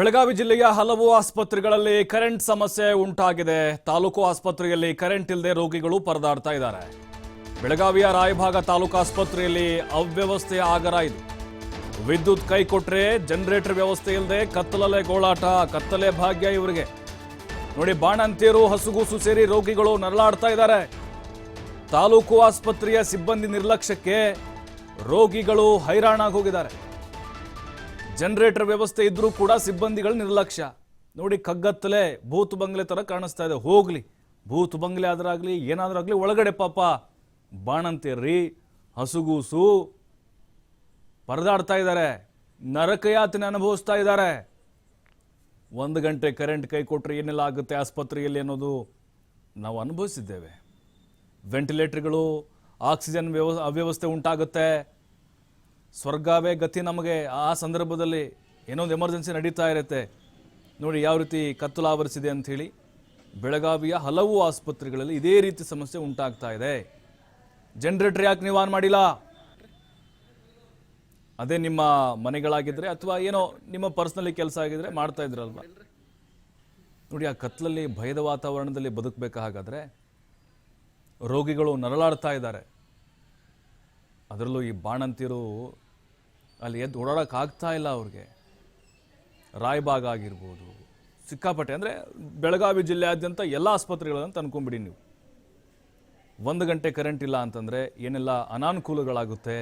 ಬೆಳಗಾವಿ ಜಿಲ್ಲೆಯ ಹಲವು ಆಸ್ಪತ್ರೆಗಳಲ್ಲಿ ಕರೆಂಟ್ ಸಮಸ್ಯೆ ಉಂಟಾಗಿದೆ. ತಾಲೂಕು ಆಸ್ಪತ್ರೆಯಲ್ಲಿ ಕರೆಂಟ್ ಇಲ್ಲದೆ ರೋಗಿಗಳು ಪರದಾಡ್ತಾ ಇದ್ದಾರೆ. ಬೆಳಗಾವಿಯ ರಾಯಭಾಗ ತಾಲೂಕು ಆಸ್ಪತ್ರೆಯಲ್ಲಿ ಅವ್ಯವಸ್ಥೆಯ ಆಗರ ಇದೆ ವಿದ್ಯುತ್ ಕೈ ಕೊಟ್ಟರೆ ಜನರೇಟರ್ ವ್ಯವಸ್ಥೆ ಇಲ್ಲದೆ ಕತ್ತಲಲೆ ಗೋಳಾಟ, ಕತ್ತಲೆ ಭಾಗ್ಯ ಇವರಿಗೆ. ನೋಡಿ, ಬಾಣಂತಿಯರು ಹಸುಗೂಸು ಸೇರಿ ರೋಗಿಗಳು ನರಳಾಡ್ತಾ ಇದ್ದಾರೆ. ತಾಲೂಕು ಆಸ್ಪತ್ರೆಯ ಸಿಬ್ಬಂದಿ ನಿರ್ಲಕ್ಷ್ಯಕ್ಕೆ ರೋಗಿಗಳು ಹೈರಾಣಾಗಿ ಹೋಗಿದ್ದಾರೆ ಜನರೇಟರ್ ವ್ಯವಸ್ಥೆ ಇದ್ರೂ ಕೂಡ ಸಿಬ್ಬಂದಿಗಳ ನಿರ್ಲಕ್ಷ್ಯ. ನೋಡಿ, ಕಗ್ಗತ್ತಲೆ, ಭೂತ್ ಬಂಗ್ಲೆ ತರ ಕಾಣಿಸ್ತಾ ಇದೆ. ಹೋಗ್ಲಿ, ಭೂತ್ ಬಂಗ್ಲೆ ಆದ್ರಾಗ್ಲಿ ಏನಾದ್ರಾಗ್ಲಿ ಒಳಗಡೆ ಪಾಪ. ಬಾಣಂತಿರ್ರಿ, ಹಸುಗೂಸು ಪರದಾಡ್ತಾ ಇದ್ದಾರೆ. ನರಕಯಾತನೆ ಅನುಭವಿಸ್ತಾ ಇದ್ದಾರೆ. ಒಂದು ಗಂಟೆ ಕರೆಂಟ್ ಕೈ ಕೊಟ್ಟರೆ ಏನೆಲ್ಲ ಆಗುತ್ತೆ ಆಸ್ಪತ್ರೆಯಲ್ಲಿ ಅನ್ನೋದು ನಾವು ಅನುಭವಿಸಿದ್ದೇವೆ. ವೆಂಟಿಲೇಟರ್ಗಳು, ಆಕ್ಸಿಜನ್ ವ್ಯವ ಅವ್ಯವಸ್ಥೆ ಉಂಟಾಗುತ್ತೆ. ಸ್ವರ್ಗವೇ ಗತಿ ನಮಗೆ ಆ ಸಂದರ್ಭದಲ್ಲಿ ಏನೋ ಒಂದು ಎಮರ್ಜೆನ್ಸಿ ನಡೀತಾ ಇರುತ್ತೆ. ನೋಡಿ ಯಾವ ರೀತಿ ಕತ್ತಲು ಆವರಿಸಿದೆ ಅಂಥೇಳಿ ಬೆಳಗಾವಿಯ ಹಲವು ಆಸ್ಪತ್ರೆಗಳಲ್ಲಿ ಇದೇ ರೀತಿ ಸಮಸ್ಯೆ ಉಂಟಾಗ್ತಾ ಇದೆ. ಜನರೇಟರ್ ಯಾಕೆ ನೀವು ಆನ್ ಮಾಡಿಲ್ಲ? ಅದೇ ನಿಮ್ಮ ಮನೆಗಳಾಗಿದ್ರೆ ಅಥವಾ ಏನೋ ನಿಮ್ಮ ಪರ್ಸ್ನಲಿ ಕೆಲಸ ಆಗಿದ್ರೆ ಮಾಡ್ತಾ ಇದ್ರಲ್ವಾ? ನೋಡಿ ಆ ಕತ್ಲಲ್ಲಿ ಭಯದ ವಾತಾವರಣದಲ್ಲಿ ಬದುಕಬೇಕಾಗಾದರೆ ರೋಗಿಗಳು ನರಳಾಡ್ತಾ ಇದ್ದಾರೆ. ಅದರಲ್ಲೂ ಈ ಬಾಣಂತಿರು ಅಲ್ಲಿ ಎದ್ದು ಓಡಾಡಕ್ಕೆ ಆಗ್ತಾ ಇಲ್ಲ ಅವ್ರಿಗೆ. ರಾಯಬಾಗ್ ಆಗಿರ್ಬೋದು, ಸಿಕ್ಕಾಪಟ್ಟೆ, ಅಂದರೆ ಬೆಳಗಾವಿ ಜಿಲ್ಲೆಯಾದ್ಯಂತ ಎಲ್ಲ ಆಸ್ಪತ್ರೆಗಳನ್ನು ತಂದ್ಕೊಂಡ್ಬಿಡಿ ನೀವು. ಒಂದು ಗಂಟೆ ಕರೆಂಟ್ ಇಲ್ಲ ಅಂತಂದರೆ ಏನೆಲ್ಲ ಅನಾನುಕೂಲಗಳಾಗುತ್ತೆ,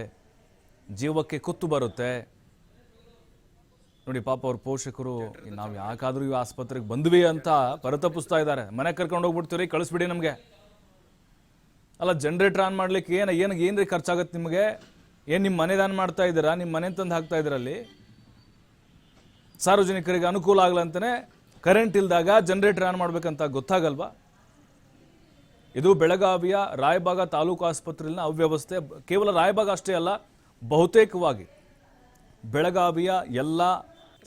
ಜೀವಕ್ಕೆ ಕುತ್ತು ಬರುತ್ತೆ. ನೋಡಿ, ಪಾಪ ಅವ್ರ ಪೋಷಕರು ನಾವು ಯಾಕಾದರೂ ಈ ಆಸ್ಪತ್ರೆಗೆ ಬಂದ್ವಿ ಅಂತ ಪರತಪ್ಪಿಸ್ತಾ ಇದ್ದಾರೆ. ಮನೆ ಕರ್ಕೊಂಡು ಹೋಗ್ಬಿಡ್ತೀವಿ ಕಳಿಸ್ಬಿಡಿ ನಮಗೆ. ಅಲ್ಲ ಜನ್ರೇಟರ್ ಆನ್ ಮಾಡ್ಲಿಕ್ಕೆ ಏನು ಏನು ಏನ್ರಿ ಖರ್ಚಾಗತ್ತೆ ನಿಮಗೆ? ಏನು ನಿಮ್ಮ ಮನೆದಾನ ಮಾಡ್ತಾ ಇದ್ದೀರಾ? ನಿಮ್ಮ ಮನೆ ತಂದು ಹಾಕ್ತಾ ಇದ್ರಲ್ಲಿ ಸಾರ್ವಜನಿಕರಿಗೆ ಅನುಕೂಲ ಆಗ್ಲಂತಲೇ ಕರೆಂಟ್ ಇಲ್ದಾಗ ಜನ್ರೇಟರ್ ಆನ್ ಮಾಡ್ಬೇಕಂತ ಗೊತ್ತಾಗಲ್ವಾ? ಇದು ಬೆಳಗಾವಿಯ ರಾಯಬಾಗ ತಾಲೂಕು ಆಸ್ಪತ್ರೆಯಲ್ಲಿನ ಅವ್ಯವಸ್ಥೆ. ಕೇವಲ ರಾಯಬಾಗ ಅಷ್ಟೇ ಅಲ್ಲ ಬಹುತೇಕವಾಗಿ ಬೆಳಗಾವಿಯ ಎಲ್ಲ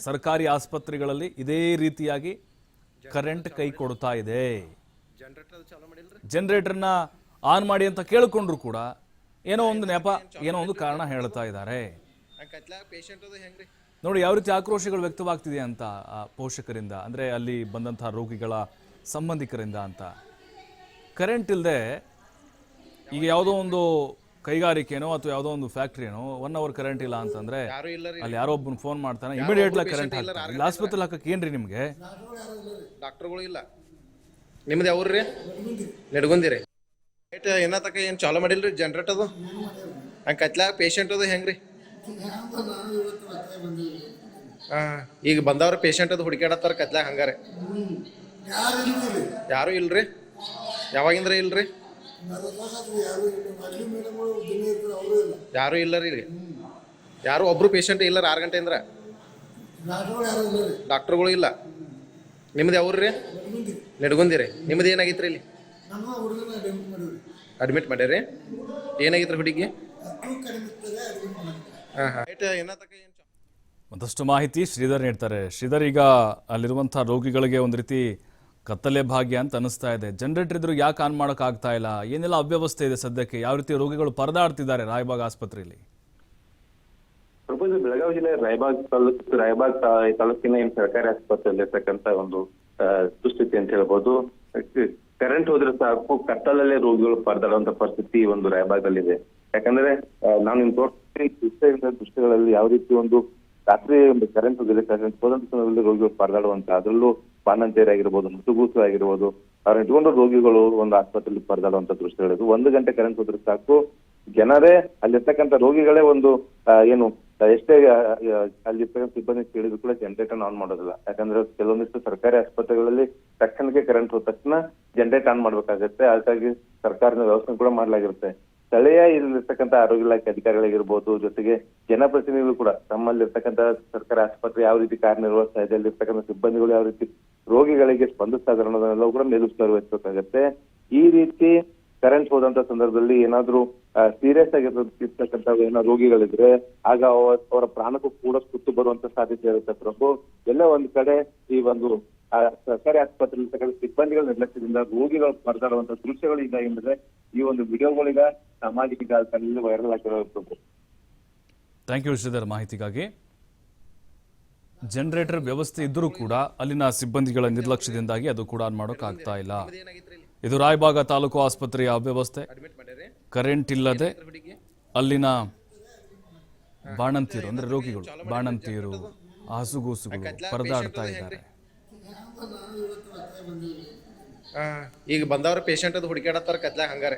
ಸರ್ಕಾರಿ ಆಸ್ಪತ್ರೆಗಳಲ್ಲಿ ಇದೇ ರೀತಿಯಾಗಿ ಕರೆಂಟ್ ಕೈ ಕೊಡ್ತಾ ಇದೆ. ಜನರೇಟರ್ನ ಆನ್ ಮಾಡಿ ಅಂತ ಕೇಳಿಕೊಂಡ್ರು ಕೂಡ ಏನೋ ಒಂದು ನೆಪ ಏನೋ ಒಂದು ಕಾರಣ ಹೇಳ್ತಾ ಇದ್ದಾರೆ. ನೋಡಿ ಯಾವ ರೀತಿ ಆಕ್ರೋಶಗಳು ವ್ಯಕ್ತವಾಗ್ತಿದೆ ಅಂತ ಪೋಷಕರಿಂದ ಅಂದ್ರೆ ಅಲ್ಲಿ ಬಂದಂತಹ ರೋಗಿಗಳ ಸಂಬಂಧಿಕರಿಂದ ಅಂತ. ಕರೆಂಟ್ ಇಲ್ಲದೆ ಈಗ ಯಾವುದೋ ಒಂದು ಕೈಗಾರಿಕೆನೋ ಅಥವಾ ಯಾವುದೋ ಒಂದು ಫ್ಯಾಕ್ಟ್ರಿನೋ ಒನ್ ಅವರ್ ಕರೆಂಟ್ ಇಲ್ಲ ಅಂತಂದ್ರೆ ಅಲ್ಲಿ ಯಾರೋ ಒಬ್ಬನ ಫೋನ್ ಮಾಡ್ತಾನೆ ಆಗಿ ಕರೆಂಟ್ ಹಾಕ್ತಾರೆ. ಆಸ್ಪತ್ರೆ ಹಾಕಕ್ಕೆ ಏನ್ರಿ ನಿಮ್ಗೆ? ಡಾಕ್ಟರ್ಗಳು ಇಲ್ಲ. ನಿಮ್ದು ಯಾವ್ರಿ ನಡ್ಗೊಂದಿರಿ. ಏಟ್ ಏನ ತಕ ಏನ್ ಮಾಡಿಲ್ಲ ಮಾಡಿಲ್ರಿ? ಜನರೇಟ್ ಅದು? ಹಂಗೆ ಕತ್ಲಾಗ ಪೇಷಂಟ್ ಅದು ಹೆಂಗ್ರಿ? ಹಾಂ, ಈಗ ಬಂದವ್ರ ಪೇಷಂಟ್ ಅದು ಹುಡುಕಾಡತ್ತಾರ ಕತ್ಲಾಗ ಹಂಗಾರೆ. ಯಾರು ಇಲ್ರಿ? ಯಾವಾಗಿಂದ್ರ ಇಲ್ರಿ? ಯಾರು ಇಲ್ಲ ರೀ ಯಾರು ಒಬ್ರು ಪೇಷಂಟ್ ಇಲ್ಲ ಆರು ಗಂಟೆಯಿಂದ? ಡಾಕ್ಟರ್ಗಳು ಇಲ್ಲ. ನಿಮ್ದು ಯಾವ್ರಿ ನಡ್ಗುಂದಿರಿ. ನಿಮ್ದು ಏನಾಗಿತ್ರಿ ಇಲ್ಲಿ? ಅಡ್ಮಿಟ್ ಮಾಡ್ಯಾರಿ ಏನಾಗಿತ್ತು ಹುಡುಗಿ? ಹಾಂ ಹಾಂ. ಮತ್ತಷ್ಟು ಮಾಹಿತಿ ಶ್ರೀಧರ್ ನೀಡ್ತಾರೆ. ಶ್ರೀಧರ್ ಈಗ ಅಲ್ಲಿರುವಂತಹ ರೋಗಿಗಳಿಗೆ ಒಂದು ರೀತಿ ಕತ್ತಲೆ ಭಾಗ್ಯ ಅಂತ ಅನಿಸ್ತಾ ಇದೆ. ಜನರೇಟರ್ ಇದ್ರು ಯಾಕೆ ಆನ್ ಮಾಡೋಕೆ ಆಗ್ತಾ ಇಲ್ಲ? ಏನೆಲ್ಲ ಅವ್ಯವಸ್ಥೆ ಇದೆ ಸದ್ಯಕ್ಕೆ? ಯಾವ ರೀತಿ ರೋಗಿಗಳು ಪರದಾಡ್ತಿದ್ದಾರೆ ರಾಯಬಾಗ್ ಆಸ್ಪತ್ರೆಯಲ್ಲಿ? ಬೆಳಗಾವಿ ಜಿಲ್ಲೆ ರಾಯಬಾಗ್ ತಾಲೂಕು ರಾಯಬಾಗ್ ತಾಲೂಕಿನ ಏನ್ ಸರ್ಕಾರಿ ಆಸ್ಪತ್ರೆಯಲ್ಲಿ ಇರ್ತಕ್ಕಂತ ಒಂದು ದುಸ್ಥಿತಿ ಅಂತ ಹೇಳ್ಬೋದು. ಕರೆಂಟ್ ಹೋದ್ರೆ ಸಾಕು, ಕತ್ತಲಲ್ಲೇ ರೋಗಿಗಳು ಪರದಾಡುವಂತ ಪರಿಸ್ಥಿತಿ ಒಂದು ರಾಯಬಾಗದಲ್ಲಿದೆ ಯಾಕಂದ್ರೆ ನಾನು ನಿಮ್ ದೃಶ್ಯ ದೃಶ್ಯಗಳಲ್ಲಿ ಯಾವ ರೀತಿ ಒಂದು ರಾತ್ರಿ ಒಂದು ಕರೆಂಟ್ ಹೋಗಿದೆ ಕರೆಂಟ್ ಹೋದಂತ ಸಮಯದಲ್ಲಿ ರೋಗಿಗಳು ಪರದಾಡುವಂತ, ಅದರಲ್ಲೂ ಬಾಣಂತಿಯರ್ ಆಗಿರ್ಬೋದು ಮುಸುಗೂಸು ಆಗಿರ್ಬೋದು ಅವ್ರನ್ನ ಇಟ್ಕೊಂಡು ರೋಗಿಗಳು ಒಂದು ಆಸ್ಪತ್ರೆಯಲ್ಲಿ ಪರದಾಡುವಂತ ದೃಶ್ಯಗಳಿದು. ಒಂದು ಗಂಟೆ ಕರೆಂಟ್ ಹೋದ್ರೆ ಸಾಕು, ಜನರೇ ಅಲ್ಲಿರ್ತಕ್ಕಂಥ ರೋಗಿಗಳೇ ಒಂದು ಏನು ಎಷ್ಟೇ ಅಲ್ಲಿ ಆ, ಅಲ್ಲಿರ್ತಕ್ಕಂಥ ಸಿಬ್ಬಂದಿ ಕೇಳಿದ್ರು ಕೂಡ ಜನರೇಟರ್ ಆನ್ ಮಾಡೋದಿಲ್ಲ. ಯಾಕಂದ್ರೆ ಕೆಲವೊಂದಿಷ್ಟು ಸರ್ಕಾರಿ ಆಸ್ಪತ್ರೆಗಳಲ್ಲಿ ತಕ್ಷಣಕ್ಕೆ ಕರೆಂಟ್ ಹೋದ ತಕ್ಷಣ ಜನರೇಟ್ ಆನ್ ಮಾಡಬೇಕಾಗುತ್ತೆ. ಅದಕ್ಕಾಗಿ ಸರ್ಕಾರದ ವ್ಯವಸ್ಥೆ ಕೂಡ ಮಾಡಲಾಗಿರುತ್ತೆ. ಸ್ಥಳೀಯ ಇಲ್ಲಿರ್ತಕ್ಕಂಥ ಆರೋಗ್ಯ ಇಲಾಖೆ ಅಧಿಕಾರಿಗಳಾಗಿರ್ಬೋದು ಜೊತೆಗೆ ಜನಪ್ರತಿನಿಧಿಗಳು ಕೂಡ ತಮ್ಮಲ್ಲಿರ್ತಕ್ಕಂಥ ಸರ್ಕಾರಿ ಆಸ್ಪತ್ರೆ ಯಾವ ರೀತಿ ಕಾರ್ಯನಿರ್ವಹಿಸ್ತಾ ಇದೆ ಅಲ್ಲಿರ್ತಕ್ಕಂಥ ಸಿಬ್ಬಂದಿಗಳು ಯಾವ ರೀತಿ ರೋಗಿಗಳಿಗೆ ಸ್ಪಂದಿಸ್ತಾ ಇದ್ದಾರೆ ಅನ್ನೋದನ್ನೆಲ್ಲವೂ ಕೂಡ ಮೇಲುಸ್ತುವಾರಿ ವಹಿಸಬೇಕಾಗತ್ತೆ. ಈ ರೀತಿ ಕರೆಂಟ್ ಹೋದಂತ ಸಂದರ್ಭದಲ್ಲಿ ಏನಾದ್ರೂ ಸೀರಿಯಸ್ ಆಗಿರ್ತಕ್ಕಂತ ಏನೋ ರೋಗಿಗಳಿದ್ರೆ, ಆಗ ಅವ- ಅವರ ಪ್ರಾಣಕ್ಕೂ ಕೂಡ ಸುತ್ತು ಬರುವಂತ ಸಾಧ್ಯತೆ ಇರುತ್ತೆ ಪ್ರಭು. ಎಲ್ಲ ಒಂದ್ ಕಡೆ ಈ ಒಂದು ಸರ್ಕಾರಿ ಆಸ್ಪತ್ರೆ ಸಿಬ್ಬಂದಿಗಳ ನಿರ್ಲಕ್ಷ್ಯದಿಂದ ರೋಗಿಗಳು ಪರದಾಡುವಂತ ದೃಶ್ಯಗಳು ಈಗ ಏನಿದೆ, ಈ ಒಂದು ವಿಡಿಯೋಗಳೀಗ ಸಾಮಾಜಿಕ ಜಾಲತಾಣದಲ್ಲಿ ವೈರಲ್ ಆಗಿರೋ ಪ್ರಭು. ಥ್ಯಾಂಕ್ ಯು ಶ್ರೀಧರ್, ಮಾಹಿತಿಗಾಗಿ. ಜನರೇಟರ್ ವ್ಯವಸ್ಥೆ ಇದ್ದರೂ ಕೂಡ ಅಲ್ಲಿನ ಸಿಬ್ಬಂದಿಗಳ ನಿರ್ಲಕ್ಷ್ಯದಿಂದಾಗಿ ಅದು ಕೂಡ ಮಾಡೋಕ್ಕಾಗ್ತಾ ಇಲ್ಲ. ಇದು ರಾಯಭಾಗ ತಾಲೂಕು ಆಸ್ಪತ್ರೆಯ ಅವ್ಯವಸ್ಥೆ ಕರೆಂಟ್ ಇಲ್ಲದೆ ಅಲ್ಲಿನ ಬಾಣಂತಿಯರು ಅಂದ್ರೆ ರೋಗಿಗಳು ಬಾಣಂತಿಯರು ಹಾಸುಗೂಸುಗಳು ಪರದಾಡ್ತಾ ಇದ್ದಾರೆ. ಈಗ ಬಂದವ್ರ ಪೇಷಂಟ್ ಅದು ಹುಡುಕಾಡತ್ತಾರ ಕತ್ಲಾಗ ಹಂಗಾರೆ.